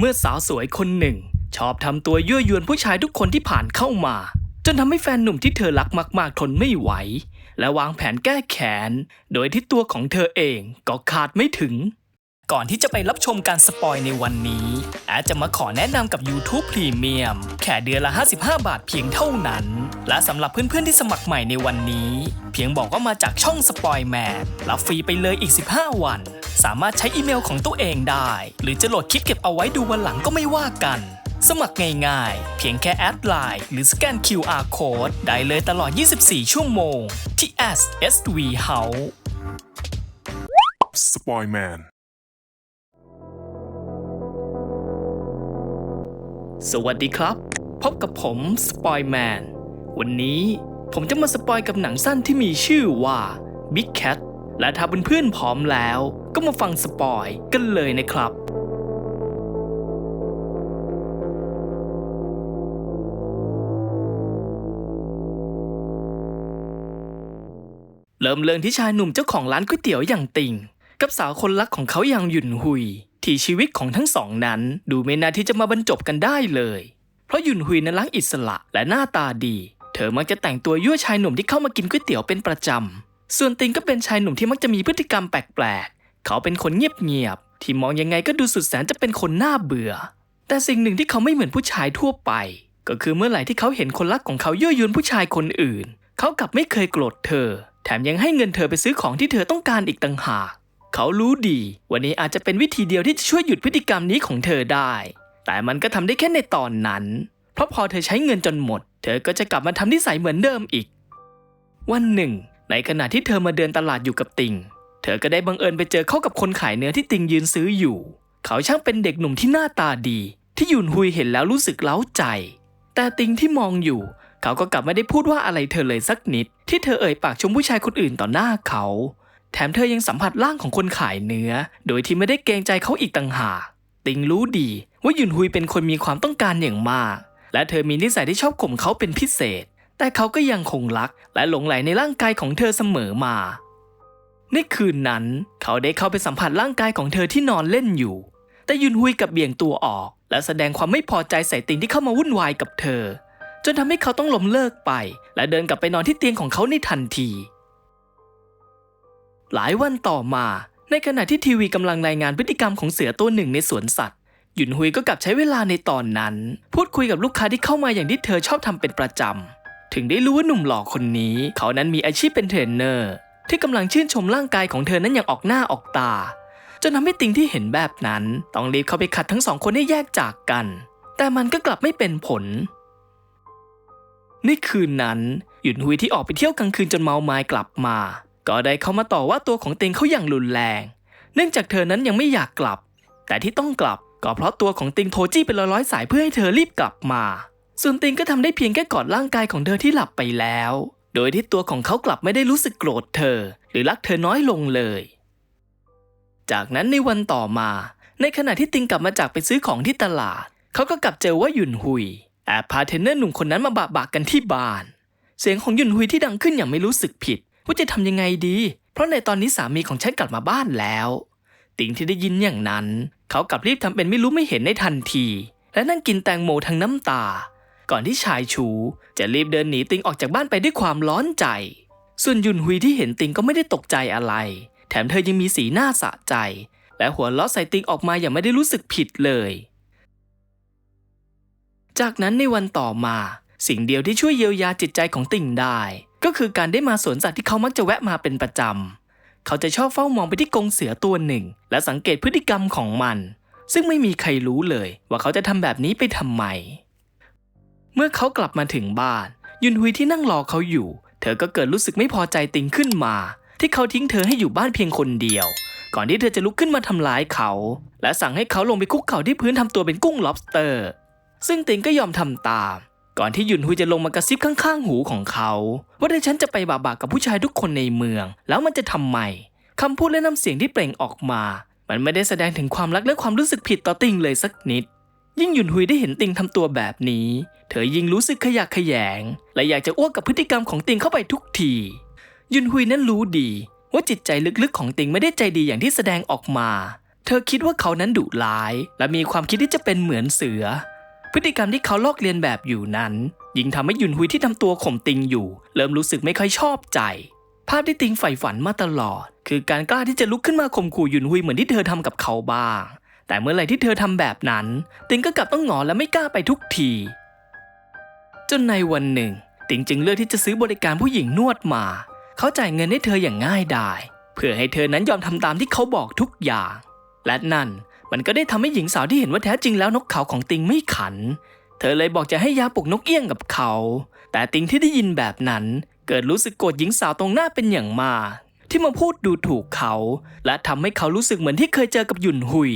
เมื่อสาวสวยคนหนึ่ง ชอบทำตัวยั่วยวนผู้ชายทุกคนที่ผ่านเข้ามา จนทำให้แฟนหนุ่มที่เธอรักมากๆทนไม่ไหว และวางแผนแก้แค้นโดยที่ตัวของเธอเองก็ขาดไม่ถึง ก่อนที่จะไปรับชมการสปอยในวันนี้แอดจะมาขอแนะนำกับ YouTube Premium แค่เดือนละ 55 บาทเพียงเท่านั้น และสำหรับเพื่อนๆที่สมัครใหม่ในวันนี้ เพียงบอกว่ามาจากช่องสปอยแมนรับฟรีไปเลยอีก 15 วัน สามารถใช้อีเมลของตัวเองได้ หรือจะโหลดคลิปเก็บเอาไว้ดูวันหลังก็ไม่ว่ากัน สมัครง่ายๆ เพียงแค่แอดไลน์หรือสแกน QR Code ได้เลยตลอด 24 ชั่วโมง ที่ @sv house ส สวัสดีครับ พบกับผมสปอยแมน วันนี้ผมจะมาสปอยกับหนังสั้นที่มีชื่อว่า Big Cat และถ้าเพื่อนๆพร้อมแล้วก็มาฟังสปอยกันเลยนะครับเริ่มเรื่องที่ชายหนุ่มเจ้าของร้านก๋วยเตี๋ยวอย่างติ่ง กับสาวคนรักของเขาอย่างหยุ่นหุย ที่ชีวิตของทั้งสองนั้นดูไม่น่าที่จะมาบรรจบกันได้เลย เพราะยุนหุยนั้นรักอิสระและหน้าตาดี เธอมักจะแต่งตัวยั่วชายหนุ่มที่เข้ามากินก๋วยเตี๋ยวเป็นประจำ ส่วนติงก็เป็นชายหนุ่มที่มักจะมีพฤติกรรมแปลกๆ เขาเป็นคนเงียบๆ ที่มองยังไงก็ดูสุดแสนจะเป็นคนน่าเบื่อ แต่สิ่งหนึ่งที่เขาไม่เหมือนผู้ชายทั่วไป ก็คือเมื่อไหร่ที่เขาเห็นคนรักของเขายั่วยวนผู้ชายคนอื่น เขากลับไม่เคยโกรธเธอ แถมยังให้เงินเธอไปซื้อของที่เธอต้องการอีกต่างหาก เขารู้ดีวันนี้อาจจะเป็นวิธีเดียวที่จะช่วยหยุดพฤติกรรมนี้ของเธอได้ แต่มันก็ทำได้แค่ในตอนนั้น เพราะพอเธอใช้เงินจนหมด เธอก็จะกลับมาทำนิสัยเหมือนเดิมอีก วันหนึ่ง ในขณะที่เธอมาเดินตลาดอยู่กับติง เธอก็ได้บังเอิญไปเจอเข้ากับคนขายเนื้อที่ติงยืนซื้ออยู่ เขาช่างเป็นเด็กหนุ่มที่หน้าตาดี ที่หยุนหุยเห็นแล้วรู้สึกเล้าใจ แต่ติงที่มองอยู่ เขาก็กลับไม่ได้พูดว่าอะไรเธอเลยสักนิด ที่เธอเอ่ยปากชมผู้ชายคนอื่นต่อหน้าเขา แถมเธอยังสัมผัสร่างของคนขายเนื้อ โดยที่ไม่ได้เกรงใจเขาอีกต่างหากติงรู้ดีว่ายุนหุยเป็นคนมีความต้องการอย่างมาก และเธอมีนิสัยที่ชอบข่มเขาเป็นพิเศษ แต่เขาก็ยังคงรัก และหลงไหลในร่างกายของเธอเสมอมาในคืนนั้น เขาได้เข้าไปสัมผัสร่างกายของเธอที่นอนเล่นอยู่ แต่ยุนหุยกับเบี่ยงตัวออก และแสดงความไม่พอใจใส่ติงที่เข้ามาวุ่นวายกับเธอ จนทำให้เขาต้องล้มเลิกไป และเดินกลับไปนอนที่เตียงของเขาในทันที หลายวันต่อมา ในขณะที่ทีวีกำลังรายงานพฤติกรรมของเสือตัวหนึ่งในสวนสัตว์ หยุนหุยก็กลับใช้เวลาในตอนนั้น พูดคุยกับลูกค้าที่เข้ามาอย่างที่เธอชอบทำเป็นประจำ ถึงได้รู้ว่าหนุ่มหล่อคนนี้ เขานั้นมีอาชีพเป็นเทรนเนอร์ ที่กำลังชื่นชมร่างกายของเธอนั้นอย่างออกหน้าออกตา จนทำให้ติงที่เห็นแบบนั้น ต้องรีบเข้าไปขัดทั้งสองคนให้แยกจากกัน แต่มันก็กลับไม่เป็นผลในคืนนั้น หยุนหุยที่ออกไปเที่ยวกลางคืนจนเมาไม้กลับมา ก็ได้เข้ามาต่อว่าตัวของติงเขาอย่างรุนแรง เนื่องจากเธอนั้นยังไม่อยากกลับ แต่ที่ต้องกลับก็เพราะตัวของติงโทจี้เป็นร้อยๆสายเพื่อให้เธอรีบกลับมา ส่วนติงก็ทำได้เพียงแค่กอดร่างกายของเธอที่หลับไปแล้ว โดยที่ตัวของเขากลับไม่ได้รู้สึกโกรธเธอ หรือรักเธอน้อยลงเลย จากนั้นในวันต่อมา ในขณะที่ติงกลับมาจากไปซื้อของที่ตลาด เขาก็กลับเจอว่าหยุนหุยแอบพาเทรนเนอร์หนุ่มคนนั้นมาบะบากกันที่บ้าน เสียงของหยุนหุยที่ดังขึ้นอย่างไม่รู้สึกผิด ว่าจะทำยังไงดี เพราะในตอนนี้สามีของฉันกลับมาบ้านแล้ว ติงที่ได้ยินอย่างนั้น เขากลับรีบทำเป็นไม่รู้ไม่เห็นในทันที และนั่งกินแตงโมทั้งน้ำตา ก่อนที่ชายชูจะรีบเดินหนีติงออกจากบ้านไปด้วยความร้อนใจ ส่วนยุนหุยที่เห็นติงก็ไม่ได้ตกใจอะไร แถมเธอยังมีสีหน้าสะใจ และหัวเราะใส่ติงออกมาอย่างไม่ได้รู้สึกผิดเลย จากนั้นในวันต่อมาสิ่งเดียวที่ช่วยเยียวยาจิตใจของติ่งได้ ก็คือการได้มาสวนสัตว์ที่เขามักจะแวะมาเป็นประจำ เขาจะชอบเฝ้ามองไปที่กรงเสือตัวหนึ่ง และสังเกตพฤติกรรมของมัน ซึ่งไม่มีใครรู้เลยว่าเขาจะทำแบบนี้ไปทำไม เมื่อเขากลับมาถึงบ้าน ยุนหุยที่นั่งรอเขาอยู่ เธอก็เกิดรู้สึกไม่พอใจติงขึ้นมา ที่เขาทิ้งเธอให้อยู่บ้านเพียงคนเดียว ก่อนที่เธอจะลุกขึ้นมาทำร้ายเขา และสั่งให้เขาลงไปคุกเข่าที่พื้นทำตัวเป็นกุ้ง lobster ซึ่งติงก็ยอมทำตาม ก่อนที่หยุนหุยจะลงมากระซิบข้างๆ หูของเขา ว่าถ้าฉันจะไปบาบากับผู้ชายทุกคนในเมือง แล้วมันจะทำไมคำพูดและน้ำเสียงที่เปล่งออกมา มันไม่ได้แสดงถึงความรักและความรู้สึกผิดต่อติงเลยสักนิด ยิ่งหยุนหุยได้เห็นติงทำตัวแบบนี้ เธอยิ่งรู้สึกขยะแขยง และอยากจะอ้วกกับพฤติกรรมของติงเข้าไปทุกที ยุนหุยนั้นรู้ดี ว่าจิตใจลึกๆของติงไม่ได้ใจดีอย่างที่แสดงออกมา เธอคิดว่าเขานั้นดุร้าย และมีความคิดที่จะเป็นเหมือนเสือ พฤติกรรมที่เขาลอกเลียนแบบอยู่นั้น ยิ่งทำให้ยุนหุยที่ทำตัวข่มติงอยู่ เริ่มรู้สึกไม่ค่อยชอบใจ ภาพที่ติงใฝ่ฝันมาตลอด คือการกล้าที่จะลุกขึ้นมาข่มขู่ยุนหุยเหมือนที่เธอทำกับเขาบ้าง แต่เมื่อไหร่ที่เธอทำแบบนั้น ติงก็กลับต้องหงอและไม่กล้าไปทุกที จนในวันหนึ่ง ติงจึงเลือกที่จะซื้อบริการผู้หญิงนวดมา เขาจ่ายเงินให้เธออย่างง่ายดายเพื่อให้เธอนั้นยอมทำตามที่เขาบอกทุกอย่าง และนั่น มันก็ได้ทำให้หญิงสาวที่เห็นว่าแท้จริงแล้วนกเขาของติงไม่ขัน เธอเลยบอกจะให้ยาปลุกนกเอี้ยงกับเขา แต่ติงที่ได้ยินแบบนั้น เกิดรู้สึกโกรธหญิงสาวตรงหน้าเป็นอย่างมากที่มาพูดดูถูกเขา และทำให้เขารู้สึกเหมือนที่เคยเจอกับหยุ่นหุย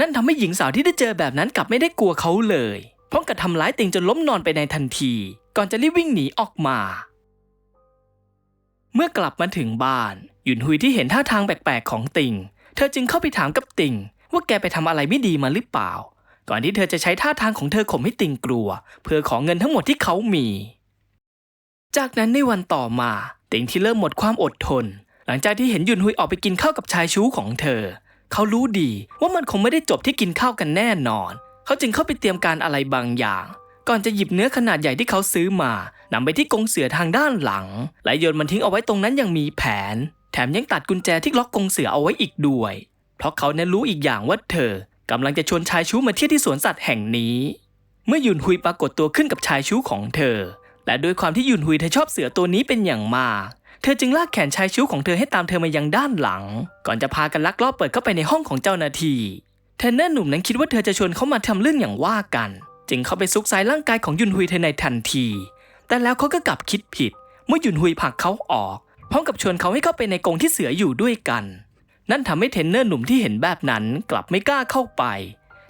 นั่นทำให้หญิงสาวที่ได้เจอแบบนั้นกลับไม่ได้กลัวเขาเลย พร้อมกับทำร้ายติงจนล้มนอนไปในทันที ก่อนจะรีบวิ่งหนีออกมา เมื่อกลับมาถึงบ้าน หยุนหุยที่เห็นท่าทางแปลกๆของติง เธอจึงเข้าไปถามกับติง ว่าแกไปทำอะไรไม่ดีมาหรือเปล่า ก่อนที่เธอจะใช้ท่าทางของเธอข่มให้ติงกลัว เพื่อขอเงินทั้งหมดที่เขามี จากนั้นในวันต่อมา ติงที่เริ่มหมดความอดทน หลังจากที่เห็นยุนหุยออกไปกินข้าวกับชายชู้ของเธอ เขารู้ดีว่ามันคงไม่ได้จบที่กินข้าวกันแน่นอน เขาจึงเข้าไปเตรียมการอะไรบางอย่าง ก่อนจะหยิบเนื้อขนาดใหญ่ที่เขาซื้อมานำไปที่กรงเสือทางด้านหลังและโยนมันทิ้งเอาไว้ตรงนั้นอยังมีแผน แถมยังตัดกุญแจที่ล็อกกรงเสือเอาไว้อีกด้วย เพราะเขานั้นรู้อีกอย่างว่าเธอกำลังจะชวนชายชู้มาเที่ยวที่สวนสัตว์แห่งนี้ เมื่อยุนหุยปรากฏตัวขึ้นกับชายชู้ของเธอ และด้วยความที่ยุนหุยเธอชอบเสือตัวนี้เป็นอย่างมาก เธอจึงลากแขนชายชู้ของเธอให้ตามเธอมายังด้านหลัง ก่อนจะพากันลักลอบเปิดเข้าไปในห้องของเจ้าหน้าที่เทรนเนอร์หนุ่มนั้นคิดว่าเธอจะชวนเขามาทำเรื่องอย่างว่ากัน จึงเข้าไปซุกไซร่างกายของยุนหุยเธอในทันที แต่แล้วเขาก็กลับคิดผิด เมื่อยุนหุยผลักเขาออกพร้อมกับชวนเขาให้เข้าไปในกรงที่เสืออยู่ด้วยกัน นั่นทำให้เทรนเนอร์หนุ่มที่เห็นแบบนั้นกลับไม่กล้าเข้าไป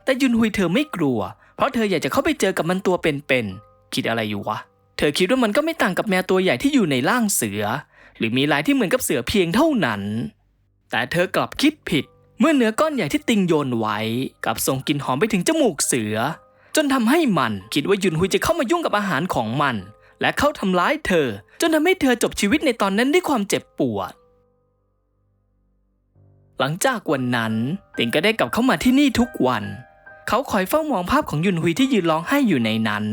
แต่ยุนหุยเธอไม่กลัว เพราะเธออยากจะเข้าไปเจอกับมันตัวเป็นๆคิดอะไรอยู่วะ เธอคิดว่ามันก็ไม่ต่างกับแมวตัวใหญ่ที่อยู่ในร่างเสือ หรือมีลายที่เหมือนกับเสือเพียงเท่านั้น แต่เธอกลับคิดผิด เมื่อเนื้อก้อนใหญ่ที่ติงโยนไว้กลับส่งกลิ่นหอมไปถึงจมูกเสือ จนทำให้มันคิดว่ายุนหุยจะเข้ามายุ่งกับอาหารของมัน และเข้าทำร้ายเธอ จนทำให้เธอจบชีวิตในตอนนั้นด้วยความเจ็บปวด หลังจากวันนั้นติงก็ได้กลับเข้ามาที่นี่ทุกวัน เขาคอยเฝ้ามองภาพของยุนหุยที่ยืนร้องไห้อยู่ในนั้น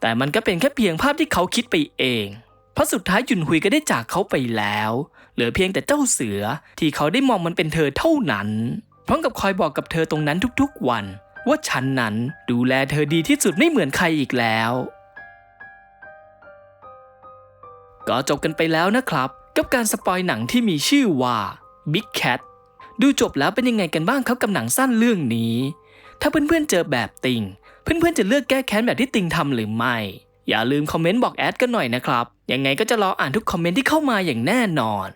แต่มันก็เป็นแค่เพียงภาพที่เขาคิดไปเอง เพราะสุดท้ายยุนหุยก็ได้จากเขาไปแล้ว เหลือเพียงแต่เจ้าเสือที่เขาได้มองมันเป็นเธอเท่านั้น พร้อมกับคอยบอกกับเธอตรงนั้นทุกๆวัน ว่าฉันนั้นดูแลเธอดีที่สุดไม่เหมือนใครอีกแล้วก็จบกันไปแล้วนะครับ กับการสปอยหนังที่มีชื่อว่า Big Cat ดูจบแล้วเป็นยังไงกันบ้างครับกับหนังสั้นเรื่องนี้ ถ้าเพื่อนๆเจอแบบติงเพื่อนๆจะเลือกแก้แค้นแบบที่ติงทำหรือไม่ อย่าลืมคอมเมนต์บอกแอดกันหน่อยนะครับยังไงก็จะรออ่านทุกคอมเมนต์ที่เข้ามาอย่างแน่นอน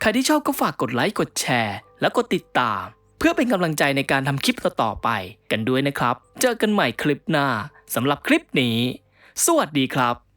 ใครที่ชอบก็ฝากกดไลค์กดแชร์ และกดติดตาม เพื่อเป็นกำลังใจในการทำคลิปต่อๆไปกันด้วยนะครับ เจอกันใหม่คลิปหน้าสำหรับคลิปนี้ สวัสดีครับ